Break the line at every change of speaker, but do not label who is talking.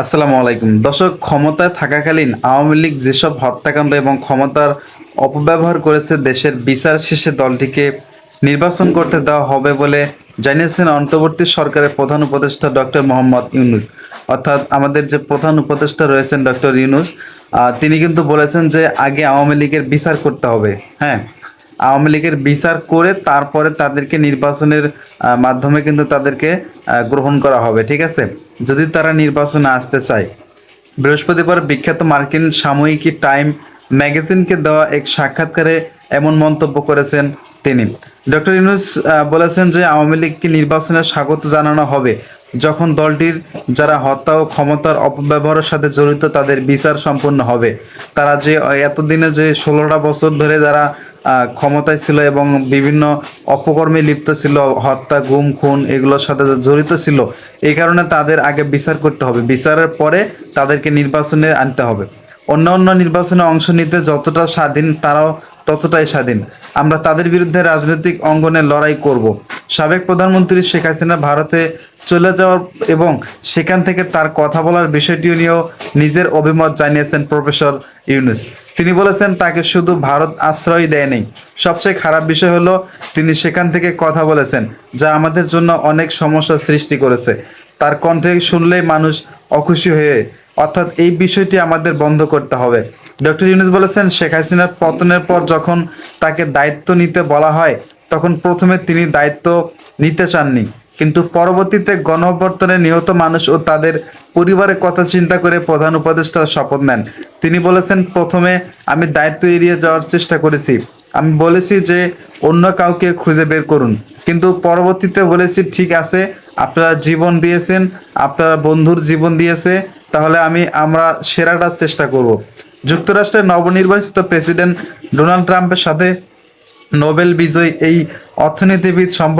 আসসালামু আলাইকুম। দর্শক, ক্ষমতায় থাকাকালীন আওয়ামী লীগ যেসব হত্যাকাণ্ড এবং ক্ষমতার অপব্যবহার করেছে, দেশের বিচার শেষে দলটিকে নির্বাচন করতে দেওয়া হবে বলে জানিয়েছেন অন্তর্বর্তী সরকারের প্রধান উপদেষ্টা ডক্টর মোহাম্মদ ইউনুস। অর্থাৎ আমাদের যে প্রধান উপদেষ্টা রয়েছেন ডক্টর ইউনুস তিনি কিন্তু বলেছেন যে আগে আওয়ামী লীগের বিচার করতে হবে। হ্যাঁ আওয়ামী লীগের বিচার করে তারপরে তাদেরকে নির্বাচনের মাধ্যমে কিন্তু তাদেরকে গ্রহণ করা হবে, ঠিক আছে? যদি তারা নির্বাচনে আসতে চায়। বৃহস্পতিবার বিখ্যাত মার্কিন সাময়িকী টাইম ম্যাগাজিনকে দেওয়া এক সাক্ষাৎকারে এমন মন্তব্য করেছেন তিনি। ডক্টর ইউনুস বলেছেন যে আওয়ামী লীগকে নির্বাচনে স্বাগত জানানো হবে যখন দলটির যারা হত্যা ও ক্ষমতার অপব্যবহারের সাথে জড়িত তাদের বিচার সম্পন্ন হবে। তারা যে, এতদিনে যে ষোলোটা বছর ধরে যারা ক্ষমতায় ছিল এবং বিভিন্ন অপকর্মে লিপ্ত ছিল, হত্যা, গুম, খুন এগুলোর সাথে জড়িত ছিল। এই কারণে তাদের আগে বিচার করতে হবে। বিচারের পরে তাদেরকে নির্বাচনে আনতে হবে। অন্য অন্য নির্বাচনে অংশ নিতে যতটা স্বাধীন, তারাও ততটাই স্বাধীন। আমরা তাদের বিরুদ্ধে রাজনৈতিক অঙ্গনে লড়াই করব। সাবেক প্রধানমন্ত্রী শেখ হাসিনা ভারতে চলে যাওয়ার এবং সেখান থেকে তার কথা বলার বিষয়টি নিয়েও নিজের অভিমত জানিয়েছেন প্রফেসর ইউনুস। তিনি বলেছেন, তাকে শুধু ভারত আশ্রয় দেয়নি। সবচেয়ে খারাপ বিষয় হলো, তিনি সেখান থেকে কথা বলেছেন, যা আমাদের জন্য অনেক সমস্যার সৃষ্টি করেছে। তার কণ্ঠে শুনলেই মানুষ অখুশি হয়ে, অর্থাৎ এই বিষয়টি আমাদের বন্ধ করতে হবে। ডক্টর ইউনুস বলেছেন, শেখ হাসিনার পতনের পর যখন তাকে দায়িত্ব নিতে বলা হয় তখন প্রথমে তিনি দায়িত্ব নিতে চাননি। কিন্তু পরবর্তীতে গণঅভ্যর্থনে নিহত মানুষ ও তাদের পরিবারের কথা চিন্তা করে প্রধান উপদেষ্টার শপথ নেন। তিনি বলেছেন, প্রথমে আমি দায়িত্ব এড়িয়ে যাওয়ার চেষ্টা করেছি। আমি বলেছি যে অন্য কাউকে খুঁজে বের করুন। কিন্তু পরবর্তীতে বলেছি, ঠিক আছে, আপনারা জীবন দিয়েছেন, আপনারা বন্ধুর জীবন দিয়েছে, তাহলে আমি, আমরা সেরাটার চেষ্টা করব। যুক্তরাষ্ট্রের নবনির্বাচিত প্রেসিডেন্ট ডোনাল্ড ট্রাম্পের সাথে নোবেল বিজয়ী এই অর্থনীতিবিদ সম্পর্কে